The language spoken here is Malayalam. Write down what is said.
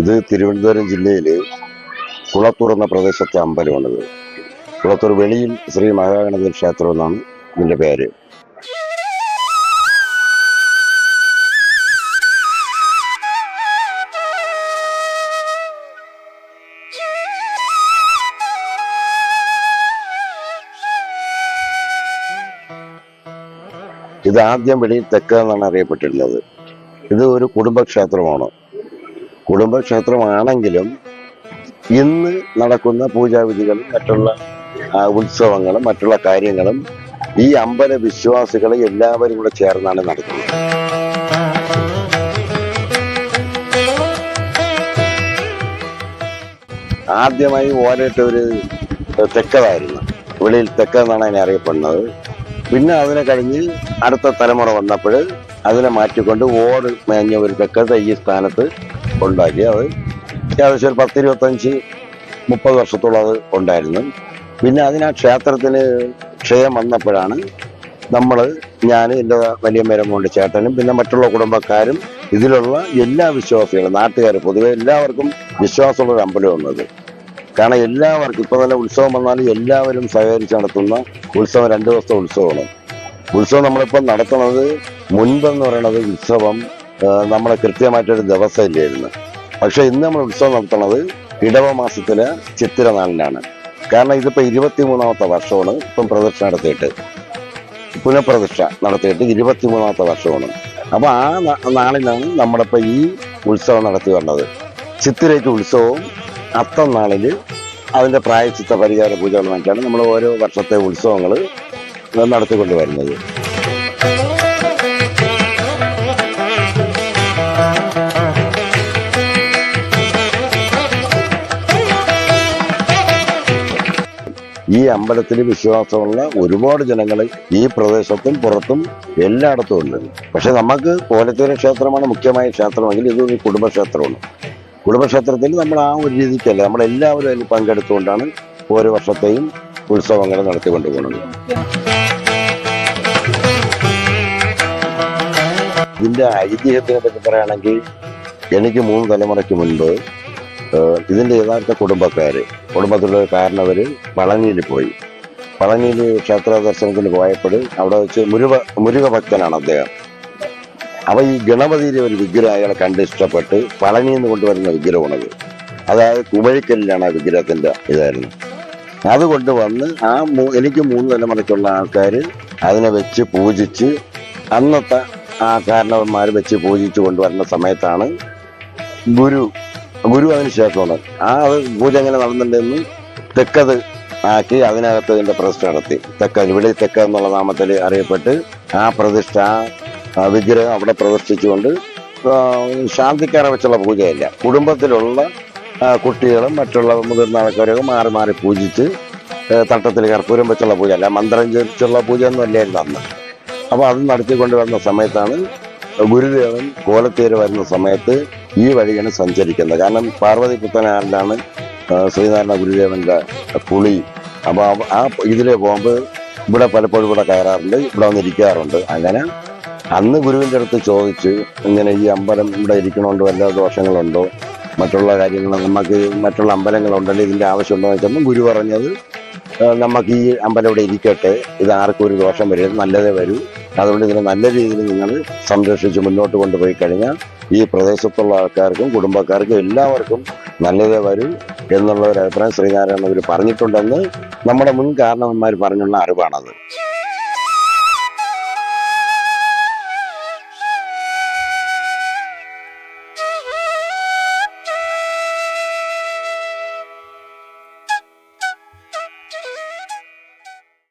ഇത് തിരുവനന്തപുരം ജില്ലയിൽ കുളത്തൂർ എന്ന പ്രദേശത്തെ അമ്പലമാണിത്. കുളത്തൂർ വെളിയിൽ ശ്രീ മഹാഗണപതി ക്ഷേത്രം എന്നാണ് ഇതിന്റെ പേര്. ഇത് ആദ്യം വെളിയിൽ തെക്ക എന്നാണ് അറിയപ്പെട്ടിരുന്നത് ഇത് ഒരു കുടുംബക്ഷേത്രമാണ്. കുടുംബക്ഷേത്രമാണെങ്കിലും ഇന്ന് നടക്കുന്ന പൂജാവിധികളും മറ്റുള്ള ഉത്സവങ്ങളും മറ്റുള്ള കാര്യങ്ങളും ഈ അമ്പല വിശ്വാസികളെ എല്ലാവരും കൂടെ ചേർന്നാണ് നടക്കുന്നത്. ആദ്യമായി ഓരേറ്റ ഒരു തെക്കതായിരുന്നു. വെളിയിൽ തെക്ക എന്നാണ് അതിനെ അറിയപ്പെടുന്നത്. പിന്നെ അതിനെ കഴിഞ്ഞ് അടുത്ത തലമുറ വന്നപ്പോൾ അതിനെ മാറ്റിക്കൊണ്ട് ഓട് മേഞ്ഞ ഒരു തെക്കത്തെ ഈ സ്ഥാനത്ത് ഉണ്ടാക്കി. അത് ഏകദേശം ഒരു പത്തിരുപത്തഞ്ച് മുപ്പത് വർഷത്തോളം അത് ഉണ്ടായിരുന്നു. പിന്നെ അതിന് ആ ക്ഷേത്രത്തിന് ക്ഷയം വന്നപ്പോഴാണ് നമ്മൾ ഞാൻ എന്റെ വലിയ മരമുണ്ട് ചേട്ടനും പിന്നെ മറ്റുള്ള കുടുംബക്കാരും ഇതിലുള്ള എല്ലാ വിശ്വാസികളും നാട്ടുകാർ പൊതുവെ എല്ലാവർക്കും വിശ്വാസമുള്ള ഒരു ഉള്ളത്. കാരണം എല്ലാവർക്കും ഇപ്പോൾ തന്നെ ഉത്സവം വന്നാലും എല്ലാവരും സഹകരിച്ച് നടത്തുന്ന ഉത്സവം രണ്ട് ദിവസത്തെ ഉത്സവമാണ്. ഉത്സവം നമ്മളിപ്പോൾ നടത്തുന്നത് മുൻപെന്ന് പറയുന്നത് ഉത്സവം ആ, നമ്മളെ കൃത്യമായിട്ടൊരു ദിവസം ഇല്ലായിരുന്നു പക്ഷെ ഇന്ന് നമ്മൾ ഉത്സവം നടത്തുന്നത് ഇടവ മാസത്തിലെ ചിത്തിര നാളിനാണ്. കാരണം ഇതിപ്പോ ഇരുപത്തിമൂന്നാമത്തെ വർഷമാണ് ഇപ്പം പ്രദക്ഷിണ നടത്തിയിട്ട്. പുനഃപ്രതിഷ്ഠ നടത്തിയിട്ട് ഇരുപത്തി മൂന്നാമത്തെ വർഷമാണ്. അപ്പൊ ആ നാളിനാണ് നാളിലാണ് നമ്മളിപ്പോ ഈ ഉത്സവം നടത്തി വന്നത്. ചിത്തിരയ്ക്ക് ഉത്സവവും അത്തം നാളിൽ അതിന്റെ പ്രായച്ചിത്ത പരിഹാര പൂജകളുമായിട്ടാണ് നമ്മൾ ഓരോ വർഷത്തെ ഉത്സവങ്ങൾ നടത്തിക്കൊണ്ട് ഈ അമ്പലത്തിൽ വിശ്വാസമുള്ള ഒരുപാട് ജനങ്ങൾ ഈ പ്രദേശത്തും പുറത്തും എല്ലായിടത്തും ഉണ്ട്. പക്ഷെ നമുക്ക് കോലത്തൂര് ക്ഷേത്രമാണ് മുഖ്യമായ ക്ഷേത്രമെങ്കിൽ ഇതൊരു കുടുംബക്ഷേത്രമാണ്. കുടുംബക്ഷേത്രത്തിൽ നമ്മൾ ആ ഒരു രീതിക്കല്ല നമ്മളെല്ലാവരും അതിൽ പങ്കെടുത്തുകൊണ്ടാണ് ഓരോ വർഷത്തെയും ഉത്സവങ്ങൾ നടത്തിക്കൊണ്ട് പോകുന്നത്. ഇതിന്റെ ഐതിഹ്യത്തിനെ പറ്റി പറയുകയാണെങ്കിൽ എനിക്ക് മൂന്ന് തലമുറയ്ക്ക് മുൻപ് ഇതിന്റെ യഥാർത്ഥ കുടുംബക്കാര്. കുടുംബത്തിലുള്ള കാരണവര് പളനിയിൽ പോയി. പളനിയിൽ ക്ഷേത്ര ദർശനത്തിന് പോയപ്പോൾ അവിടെ വെച്ച് മുരുക മുരുക ഭക്തനാണ് അദ്ദേഹം. അപ്പൊ ഈ ഗണപതിയിലെ ഒരു വിഗ്രഹം അയാളെ കണ്ട് ഇഷ്ടപ്പെട്ട് പളനിയിൽ കൊണ്ടുവരുന്ന വിഗ്രഹമാണത്. അതായത് കുമഴിക്കല്ലിലാണ് ആ വിഗ്രഹത്തിന്റെ ഇതായിരുന്നു. അത് കൊണ്ടുവന്ന് ആ എനിക്ക് മൂന്ന് തലമുറയ്ക്കുള്ള ആൾക്കാർ അതിനെ വെച്ച് പൂജിച്ച് അന്നത്തെ ആ കാരണവന്മാർ വെച്ച് പൂജിച്ച് കൊണ്ടുവരുന്ന സമയത്താണ് ഗുരു ഗുരു അതിന് ശേഷമാണ് ആ അത് പൂജ എങ്ങനെ നടന്നിട്ടുണ്ടെന്ന് തെക്കത് ആക്കി അതിനകത്ത് ഇതിന്റെ പ്രതിഷ്ഠ നടത്തി. തെക്ക ഇവിടെ തെക്ക എന്നുള്ള നാമത്തിൽ അറിയപ്പെട്ട് ആ പ്രതിഷ്ഠ ആ വിഗ്രഹം അവിടെ പ്രതിഷ്ഠിച്ചുകൊണ്ട് ശാന്തിക്കാരെ വെച്ചുള്ള പൂജയല്ല. കുടുംബത്തിലുള്ള കുട്ടികളും മറ്റുള്ള മുതിർന്ന ആൾക്കാരൊക്കെ മാറി മാറി പൂജിച്ച് തട്ടത്തിൽ കർപ്പൂരം വെച്ചുള്ള പൂജ അല്ല മന്ത്രം ജപിച്ചുള്ള പൂജ ഒന്നും അല്ലായിരുന്നു അന്ന്. അപ്പോൾ അത് നടത്തിക്കൊണ്ട് വന്ന സമയത്താണ് ഗുരുദേവൻ കോലത്തേര് വരുന്ന സമയത്ത് ഈ വഴിയാണ് സഞ്ചരിക്കുന്നത്. കാരണം പാർവതി പുത്തനാറിലാണ് ശ്രീനാരായണ ഗുരുദേവന്റെ കുളി അപ്പൊ ആ ഇതിലെ പോകുമ്പോൾ ഇവിടെ പലപ്പോഴും ഇവിടെ കയറാറുണ്ട് ഇവിടെ വന്ന് ഇരിക്കാറുണ്ട് അങ്ങനെ അന്ന് ഗുരുവിന്റെ അടുത്ത് ചോദിച്ച് ഇങ്ങനെ ഈ അമ്പലം ഇവിടെ ഇരിക്കണോണ്ട് വല്ല ദോഷങ്ങളുണ്ടോ മറ്റുള്ള കാര്യങ്ങൾ നമുക്ക് മറ്റുള്ള അമ്പലങ്ങളുണ്ടല്ലോ ഇതിന്റെ ആവശ്യമുണ്ടോ എന്ന് വെച്ചപ്പോൾ ഗുരു പറഞ്ഞത് നമുക്ക് ഈ അമ്പലം ഇവിടെ ഇരിക്കട്ടെ ഇത് ആർക്കും ഒരു ദോഷം വരും നല്ലതേ വരൂ. അതുകൊണ്ട് ഇതിനെ നല്ല രീതിയിൽ നിങ്ങൾ സംരക്ഷിച്ച് മുന്നോട്ട് കൊണ്ടുപോയി കഴിഞ്ഞാൽ ഈ പ്രദേശത്തുള്ള ആൾക്കാർക്കും കുടുംബക്കാർക്കും എല്ലാവർക്കും നല്ലതേ വരൂ എന്നുള്ള ഒരു അഭിപ്രായം ശ്രീനാരായണ ഗുരു പറഞ്ഞിട്ടുണ്ടെന്ന് നമ്മുടെ മുൻ കാരണവന്മാർ പറഞ്ഞുള്ള അറിവാണത്.